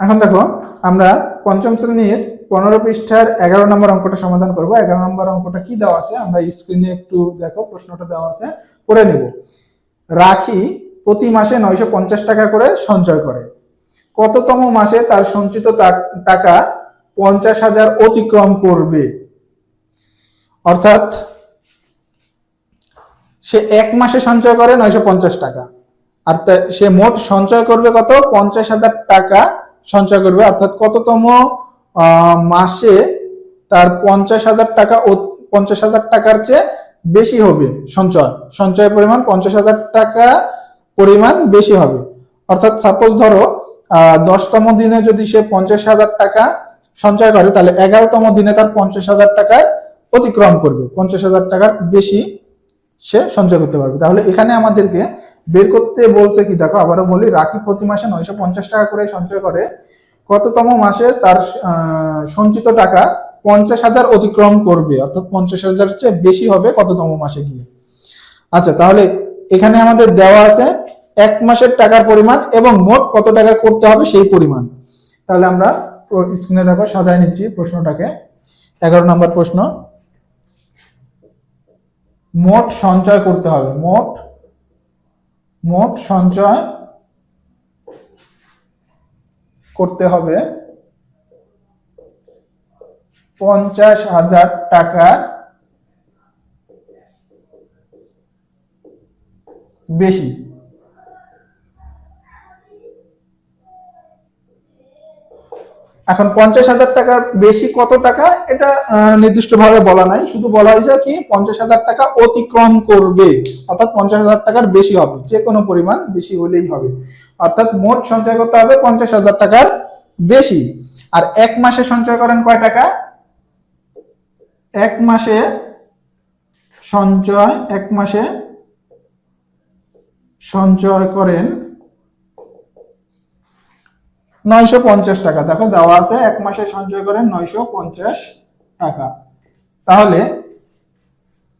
এখন দেখো, আমরা পঞ্চম শ্রেণির পনেরো পৃষ্ঠার এগারো নম্বর অঙ্কটা সমাধান করব। এগারো নম্বর অঙ্কটা কি দেওয়া আছে? আমরা স্ক্রিনে একটু দেখো, প্রশ্নটা দেওয়া আছে, পড়ে নেব। রাখি প্রতি মাসে নয়শো পঞ্চাশ টাকা করে সঞ্চয় করে। কততম মাসে তার সঞ্চিত টাকা পঞ্চাশ হাজার অতিক্রম করবে? অর্থাৎ, সে এক মাসে সঞ্চয় করে নয়শো পঞ্চাশ টাকা। আর সে মোট সঞ্চয় করবে কত? পঞ্চাশ হাজার টাকা সঞ্চয় করবে। অর্থাৎ কততম মাসে তার পঞ্চাশ হাজার টাকা পঞ্চাশ হাজার টাকার চেয়ে বেশি হবে সঞ্চয়। সঞ্চয়ের পরিমাণ পঞ্চাশ হাজার টাকা পরিমাণ বেশি হবে। অর্থাৎ সাপোজ ধরো দশতম দিনে যদি সে পঞ্চাশ হাজার টাকা সঞ্চয় করে, তাহলে এগারোতম দিনে তার পঞ্চাশ হাজার টাকার অতিক্রম করবে। পঞ্চাশ হাজার টাকার বেশি সে সঞ্চয় করতে পারবে। তাহলে এখানে আমাদেরকে বের করতে বলছে কি, দেখো আবারও বলি, রাখি প্রতি মাসে নয়শো পঞ্চাশ টাকা করে সঞ্চয় করে। কততম মাসে তার সঞ্চিত টাকা পঞ্চাশ হাজার অতিক্রম করবে, অর্থাৎ পঞ্চাশ হাজার চেয়ে বেশি হবে কততম মাসে গিয়ে। আচ্ছা তাহলে এখানে আমাদের দেওয়া আছে এক মাসের টাকার পরিমাণ এবং মোট কত টাকা করতে হবে সেই পরিমাণ। তাহলে আমরা স্ক্রিনে দেখো, সাজায় নিচ্ছি প্রশ্নটাকে। এগারো নম্বর প্রশ্ন। মোট সঞ্চয় করতে হবে, মোট মোট সঞ্চয় করতে হবে পঞ্চাশ হাজার টাকার বেশি। এখন পঞ্চাশ হাজার টাকার বেশি কত টাকা? এটা নির্দিষ্ট ভাবে বলা নাই। শুধু বলা হয়েছে কি, পঞ্চাশ হাজার টাকা অতিক্রম করবে। অর্থাৎ পঞ্চাশ হাজার টাকার বেশি হবে। যে কোনো পরিমাণ বেশি হলেই হবে। অর্থাৎ মোট সঞ্চয় করতে হবে পঞ্চাশ হাজার টাকার বেশি। আর এক মাসে সঞ্চয় করেন কয় টাকা? এক মাসে সঞ্চয়, এক মাসে সঞ্চয় করেন নয়শো পঞ্চাশ টাকা। দেখো দেওয়া আছে, এক মাসে সঞ্চয় করেন নয়শো পঞ্চাশ টাকা। তাহলে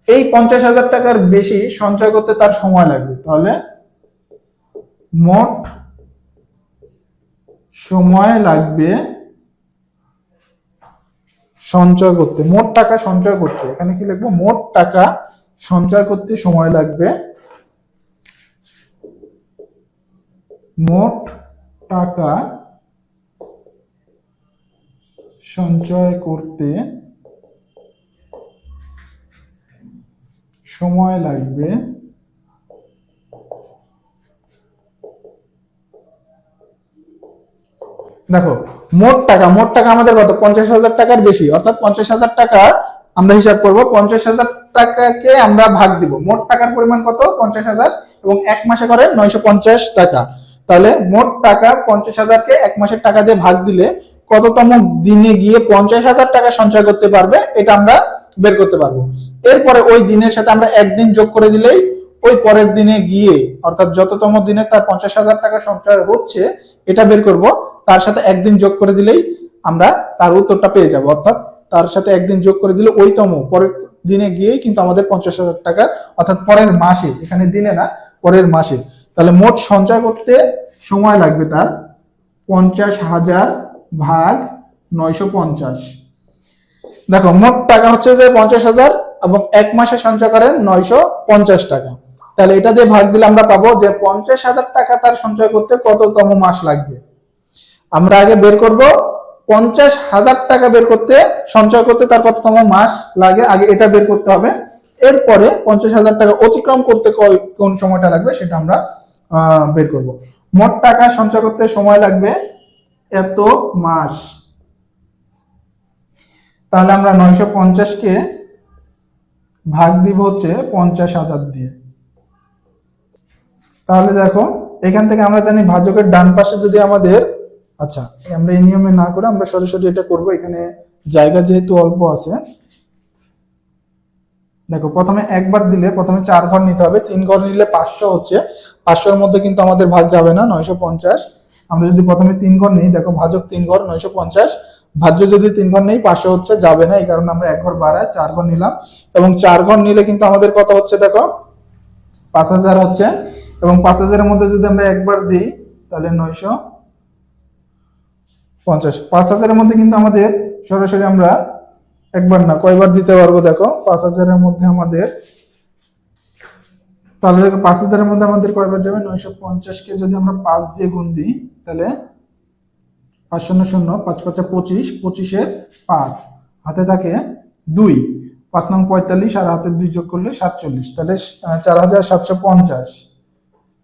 এই পঞ্চাশ হাজার টাকার বেশি সঞ্চয় করতে তার সময় লাগবে। তাহলে মোট সময় লাগবে সঞ্চয় করতে, মোট টাকা সঞ্চয় করতে। এখানে কি লিখব? মোট টাকা সঞ্চয় করতে সময় লাগবে। মোট টাকা সঞ্চয় করতে সময় লাগবে। দেখো, মোট টাকা মোট টাকা আমাদের কত? পঞ্চাশ হাজার টাকার বেশি। অর্থাৎ পঞ্চাশ হাজার টাকা আমরা হিসাব করব, পঞ্চাশ হাজার টাকাকে আমরা ভাগ দিব। মোট টাকার পরিমাণ কত? পঞ্চাশ হাজার, এবং এক মাসে করে নয়শো পঞ্চাশ টাকা। তাহলে মোট টাকা পঞ্চাশ হাজারকে এক মাসের টাকা দিয়ে ভাগ দিলে কততম দিনে গিয়ে পঞ্চাশ হাজার টাকা সঞ্চয় করতে পারবে, এটা আমরা বের করতে পারব। এরপরে ওই দিনের সাথে আমরা একদিন যোগ করে দিলেই ওই পরের দিনে গিয়ে, অর্থাৎ যততম দিনে তার পঞ্চাশ হাজার টাকা সঞ্চয় হচ্ছে, এটা বের করব। তার সাথে একদিন যোগ করে দিলেই আমরা তার উত্তরটা পেয়ে যাব। অর্থাৎ তার সাথে একদিন যোগ করে দিলে ওইতম, পরের দিনে গিয়েই কিন্তু আমাদের পঞ্চাশ হাজার টাকা, অর্থাৎ পরের মাসে, এখানে দিনে না, পরের মাসে। তাহলে মোট সঞ্চয় করতে সময় লাগবে তার পঞ্চাশ হাজার ভাগ নয়শো পঞ্চাশ। দেখো, মোট টাকা হচ্ছে যে পঞ্চাশ হাজার এবং এক মাসে সঞ্চয় করেন নয়শো পঞ্চাশ টাকা। তাহলে এটা দিয়ে ভাগ দিলে আমরা পাবো যে পঞ্চাশ হাজার টাকা তার সঞ্চয় করতে কততম মাস লাগবে। আমরা আগে বের করব, পঞ্চাশ হাজার টাকা বের করতে, সঞ্চয় করতে তার কততম মাস লাগে, আগে এটা বের করতে হবে। এরপরে পঞ্চাশ হাজার টাকা অতিক্রম করতে কোন সময়টা লাগবে সেটা আমরা বের করব। মোট টাকা সঞ্চয় করতে সময় লাগবে এত মাস। তাহলে আমরা নয়শো পঞ্চাশকে ভাগ দিব হচ্ছে পঞ্চাশ হাজার দিয়ে। তাহলে দেখো, এখান থেকে আমরা জানি ভাজকের ডান পাশে যদি আমাদের আচ্ছা আমরা এই নিয়মে না করে আমরা সরাসরি এটা করব, এখানে জায়গা যেহেতু অল্প আছে। দেখো, প্রথমে একবার দিলে প্রথমে চার ঘর নিতে হবে, তিন ঘর নিলে পাঁচশো হচ্ছে, পাঁচশোর মধ্যে কিন্তু আমাদের ভাগ যাবে না, নয়শো পঞ্চাশ। আমরা যদি প্রথমে তিন ঘর নিই, দেখো ভাজক তিন ঘর, নয়শো পঞ্চাশ। ভাজ্য যদি তিন ঘর নেই, পাঁচশো হচ্ছে, যাবে না। এই কারণে আমরা এক ঘর বাড়ায় চার ঘর নিলাম। এবং চার ঘর নিলে কিন্তু আমাদের কত হচ্ছে, দেখো? পাঁচ হাজার হচ্ছে। এবং পাঁচ হাজারের মধ্যে যদি আমরা একবার দিই, তাহলে নয়শো পঞ্চাশ। পাঁচ হাজারের মধ্যে কিন্তু আমাদের সরাসরি আমরা একবার না, কয়বার দিতে পারব, দেখো? পাঁচ হাজারের মধ্যে আমাদের তাহলে দেখো পাঁচ হাজারের মধ্যে আমাদের কয়বার যাবে? নয়শো পঞ্চাশকে যদি আমরা পাঁচ দিয়ে গুণ দিই, তাহলে পাঁচ শূন্য শূন্য, পাঁচ পাঁচা পঁচিশ, পঁচিশে পাঁচ। হাতে থাকে দুই। পাঁচ নং পঁয়তাল্লিশ আর হাতে দুই যোগ করলে সাতচল্লিশ। তাহলে চার হাজার সাতশো পঞ্চাশ।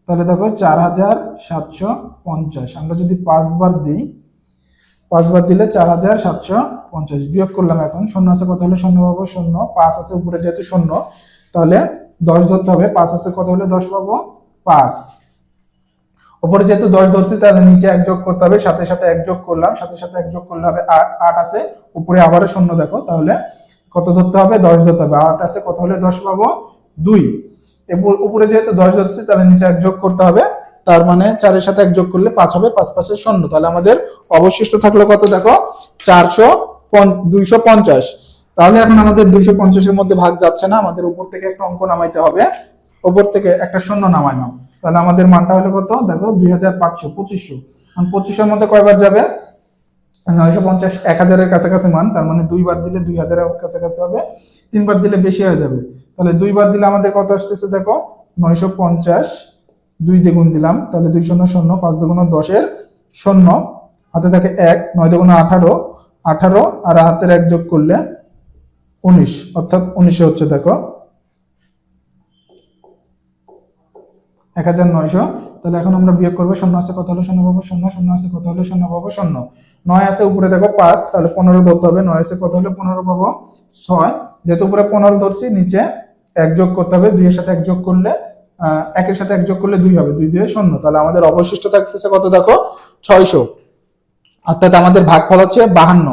তাহলে দেখো চার হাজার সাতশো পঞ্চাশ। আমরা যদি পাঁচবার দিই পাঁচবার দিলে চার হাজার সাতশো পঞ্চাশ। বিয়োগ করলাম এখন, শূন্য আছে কত হলে? শূন্য পাবো শূন্য, পাঁচ আছে উপরে যেহেতু শূন্য, তাহলে দশ ধরতে হবে, পাঁচ আছে, কত হলে দশ পাবো? পাঁচ। ওপরে যেহেতু দশ ধরছি, তাহলে নিচে এক যোগ করতে হবে, সাথে সাথে এক যোগ করলাম, সাথে সাথে এক যোগ করলে হবে আট আট আছে, উপরে আবারও শূন্য দেখো, তাহলে কত ধরতে হবে? দশ ধরতে হবে, আট আছে, কত হলে দশ পাবো? দুই। উপরে যেহেতু দশ ধরছি, তাহলে নিচে এক যোগ করতে হবে, তার মানে চারের সাথে এক যোগ করলে পাঁচ হবে, পাঁচ পাঁচের শূন্য। তাহলে আমাদের অবশিষ্ট থাকল কত দেখো? চারশো দুইশো পঞ্চাশ। তাহলে এখন আমাদের দুইশো পঞ্চাশের মধ্যে ভাগ যাচ্ছে না, আমাদের উপর থেকে একটা অঙ্ক নামাইতে হবে। উপর থেকে একটা শূন্য নামাইলাম তাহলে আমাদের মানটা হলো কত? দেখো, দুই হাজার পাঁচশো, পঁচিশশো। পঁচিশের মধ্যে কয়বার যাবে? নয়শো পঞ্চাশ, এক হাজারের কাছাকাছি মান, তার মানে দুইবার দিলে দুই হাজারের কাছাকাছি হবে। তিনবার দিলে বেশি হয়ে যাবে। তাহলে দুইবার দিলে আমাদের কত আসতেছে দেখো? নয়শো পঞ্চাশ, দুই দ্বিগুণ দিলাম, তাহলে দুই শূন্য শূন্য, পাঁচ দুগুণ দশের শূন্য। হাতে থাকে এক, নয় দুগুণ আঠারো আঠারো, আর হাতের এক যোগ করলে উনিশ, অর্থাৎ উনিশে হচ্ছে দেখো এক হাজার নয়শো। তাহলে এখন আমরা বিয়োগ করব, শূন্য আছে কত হলে শূন্য পাবো? শূন্য শূন্য আছে কত হলে শূন্য পাবো? শূন্য। নয় আছে উপরে দেখো পাঁচ, তাহলে পনেরো ধরতে হবে। নয় আছে কত হলে পনেরো পাবো? ছয়। যেহেতু উপরে পনেরো ধরছি, নিচে এক যোগ করতে হবে, দুইয়ের সাথে এক যোগ করলে একের সাথে এক যোগ করলে দুই হবে, দুই দুই শূন্য। তাহলে আমাদের অবশিষ্ট থাকতেছে কত দেখো? ছয়শো। অর্থাৎ আমাদের ভাগফল হচ্ছে বাহান্ন।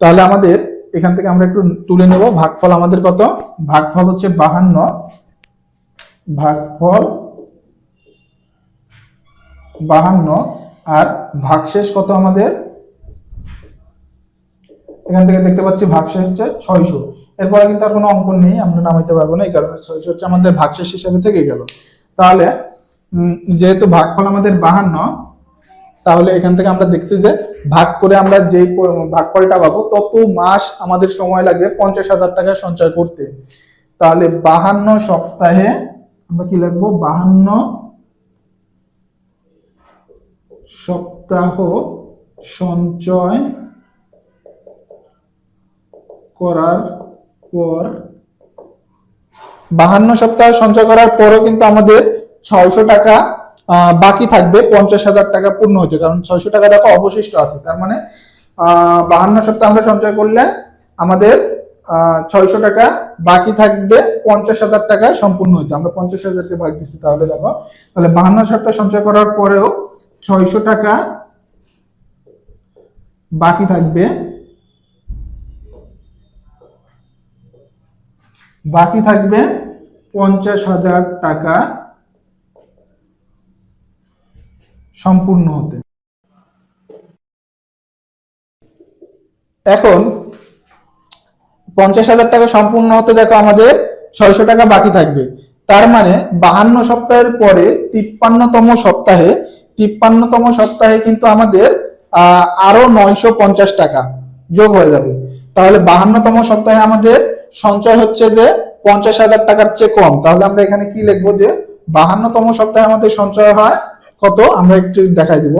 তাহলে আমাদের এখান থেকে আমরা একটু তুলে নেব। ভাগফল আমাদের কত? ভাগফল হচ্ছে বাহান্ন। ভাগফল বাহান্ন। আর ভাগশেষ কত আমাদের? এখান থেকে দেখতে পাচ্ছি ভাগশেষ হচ্ছে ছয়শো। এরপরে কিন্তু আর কোনো অঙ্ক নেই, আমরা নামাইতে পারব না, এই কারণে ছয়শো হচ্ছে আমাদের ভাগশেষ হিসেবে থেকে গেল। তাহলে যেহেতু ভাগফল আমাদের বাহান্ন তাহলে এখান থেকে আমরা দেখছি যে ভাগ করে আমরা যেই ভাগফলটা পাবো, তত মাস আমাদের সময় লাগবে পঞ্চাশ হাজার টাকা সঞ্চয় করতে। তাহলে বাহান্ন সপ্তাহে আমরা কি লিখব? বাহান্ন সপ্তাহ সঞ্চয় করার পর, বাহান্ন সপ্তাহ সঞ্চয় করার পরও কিন্তু আমাদের ছয়শো টাকা বাকি থাকবে পঞ্চাশ হাজার টাকা পূর্ণ হতে কারণ ছয়শো টাকা টাকা অবশিষ্ট আছে। তার মানে বাহান্ন সপ্তাহ আমরা সঞ্চয় করলে আমাদের ছয়শো টাকা বাকি থাকবে পঞ্চাশ হাজার টাকা সম্পূর্ণ হইতে। আমরা পঞ্চাশ হাজারকে ভাগ দিচ্ছি তাহলে দেখো, তাহলে বাহান্ন সপ্তাহ সঞ্চয় করার পরেও ছয়শো টাকা বাকি থাকবে বাকি থাকবে পঞ্চাশ হাজার টাকা সম্পূর্ণ হতে। এখন পঞ্চাশ হাজার টাকা সম্পূর্ণ হতে দেখো আমাদের ছয়শো টাকা বাকি থাকবে। তার মানে বাহান্ন সপ্তাহের পরে তিপ্পান্নতম সপ্তাহে তিপ্পান্নতম সপ্তাহে কিন্তু আমাদের আরও নয়শো পঞ্চাশ টাকা যোগ হয়ে যাবে। তাহলে বাহান্নতম সপ্তাহে আমাদের সঞ্চয় হচ্ছে যে পঞ্চাশ হাজার টাকার চেয়ে কম। তাহলে আমরা এখানে কি লিখব যে বাহান্নতম সপ্তাহে আমাদের সঞ্চয় হয় কত? আমরা একটু দেখাই দিব।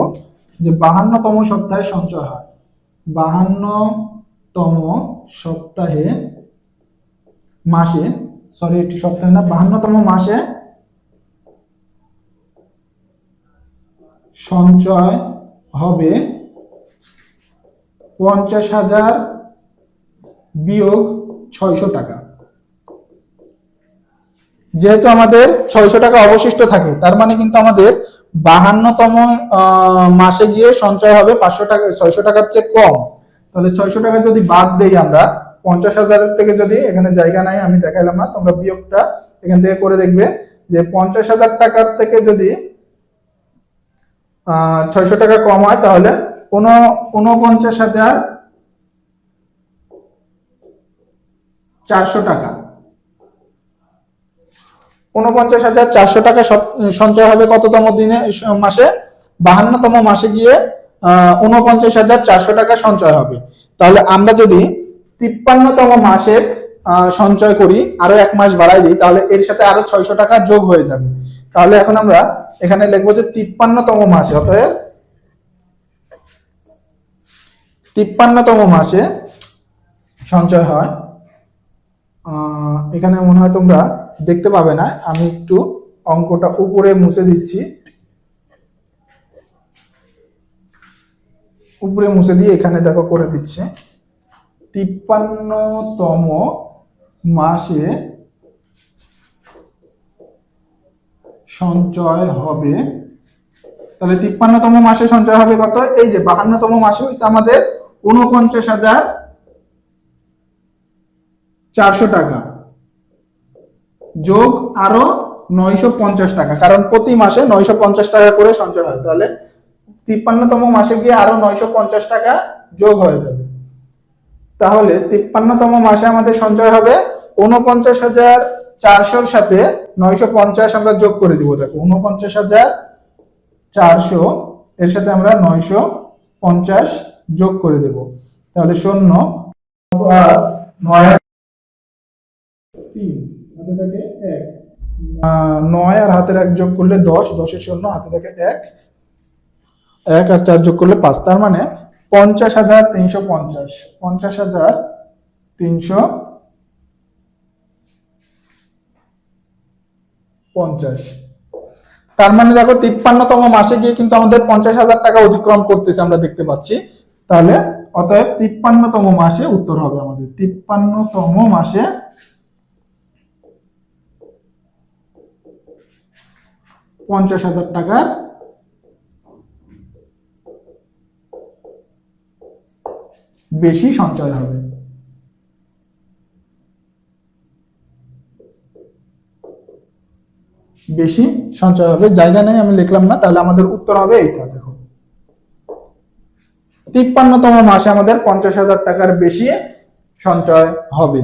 যে বাহান্নতম সপ্তাহে সঞ্চয় হয়। বাহান্নতম সপ্তাহে মাসে সরি একটি সপ্তাহে না, বাহান্নতম মাসে সঞ্চয় হবে পঞ্চাশ হাজার বিয়োগ ছয়শো টাকা। যেহেতু আমাদের ছয়শো টাকা অবশিষ্ট থাকে, তার মানে কিন্তু আমাদের বাহান্নতম মাসে গিয়ে সঞ্চয় হবে পাঁচশো টাকা, ছয়শো টাকার চেয়ে কম। তাহলে ছয়শো টাকা যদি বাদ দেই আমরা, পঞ্চাশ হাজারের থেকে যদি এখানে জায়গা নাই, আমি দেখাইলাম না, তোমরা বিয়োগটা এখান থেকে করে দেখবে যে পঞ্চাশ হাজার টাকার থেকে যদি ছয়শো টাকা কম হয়, তাহলে কোনো উনপঞ্চাশ হাজার চারশো টাকা। উনপঞ্চাশ হাজার চারশো টাকা সঞ্চয় হবে কততম দিনে মাসে? বাহান্নতম মাসে গিয়ে উনপঞ্চাশ হাজার চারশো টাকা সঞ্চয় হবে। তাহলে আমরা যদি তিপ্পান্নতম মাসে সঞ্চয় করি, আরও এক মাস বাড়াই দিই, তাহলে এর সাথে আরও ছয়শো টাকা যোগ হয়ে যাবে। তাহলে এখন আমরা এখানে লিখব যে তিপ্পান্নতম মাসে, অতএব তিপ্পান্নতম মাসে সঞ্চয় হয়। এখানে মনে হয় তোমরা দেখতে পাবে না। আমি একটু অঙ্কটা উপরে মুছে দিচ্ছি। উপরে মুছে দিয়ে এখানে দেখো করে দিচ্ছে। তিপ্পান্নতম মাসে সঞ্চয় হবে। তাহলে তিপ্পান্নতম মাসে সঞ্চয় হবে কত? এই যে বাহান্নতম মাসে হচ্ছে আমাদের উনপঞ্চাশ হাজার চারশো টাকা। যোগ আরও নয়শো পঞ্চাশ টাকা, কারণ প্রতি মাসে নয়শো পঞ্চাশ টাকা করে সঞ্চয় হয়। তাহলে তিপ্পান্নতম মাসে গিয়ে আরও নয়শো পঞ্চাশ টাকা যোগ হয়ে যাবে। তাহলে তিপ্পান্নতম মাসে আমাদের সঞ্চয় হবে উনপঞ্চাশ হাজার চারশোর সাথে নয়শো পঞ্চাশ আমরা যোগ করে দিব। দেখো উনপঞ্চাশ হাজার চারশো এর সাথে আমরা নয়শো পঞ্চাশ যোগ করে দেব। তাহলে শূন্য নয় হাতে থাকে এক। নয় আর হাতের এক যোগ করলে দশ, দশের শূন্য, হাতে থাকে এক। এক আর চার যোগ করলে পাঁচ, তার মানে পঞ্চাশ হাজার তিনশো পঞ্চাশ। পঞ্চাশ হাজার তিনশো পঞ্চাশ। তার মানে দেখো, তিপ্পান্নতম মাসে গিয়ে কিন্তু আমাদের পঞ্চাশ হাজার টাকা অতিক্রম করতেছে আমরা দেখতে পাচ্ছি। তাহলে অতএব তিপ্পান্নতম মাসে উত্তর হবে আমাদের। তিপ্পান্নতম মাসে পঞ্চাশ হাজার টাকার বেশি সঞ্চয় হবে। বেশি সঞ্চয় হবে। জায়গা নেই, আমি লিখলাম না, তাহলে আমাদের উত্তর হবে এইটা, দেখো। তিপ্পান্নতম মাসে আমাদের পঞ্চাশ হাজার টাকার বেশি সঞ্চয় হবে।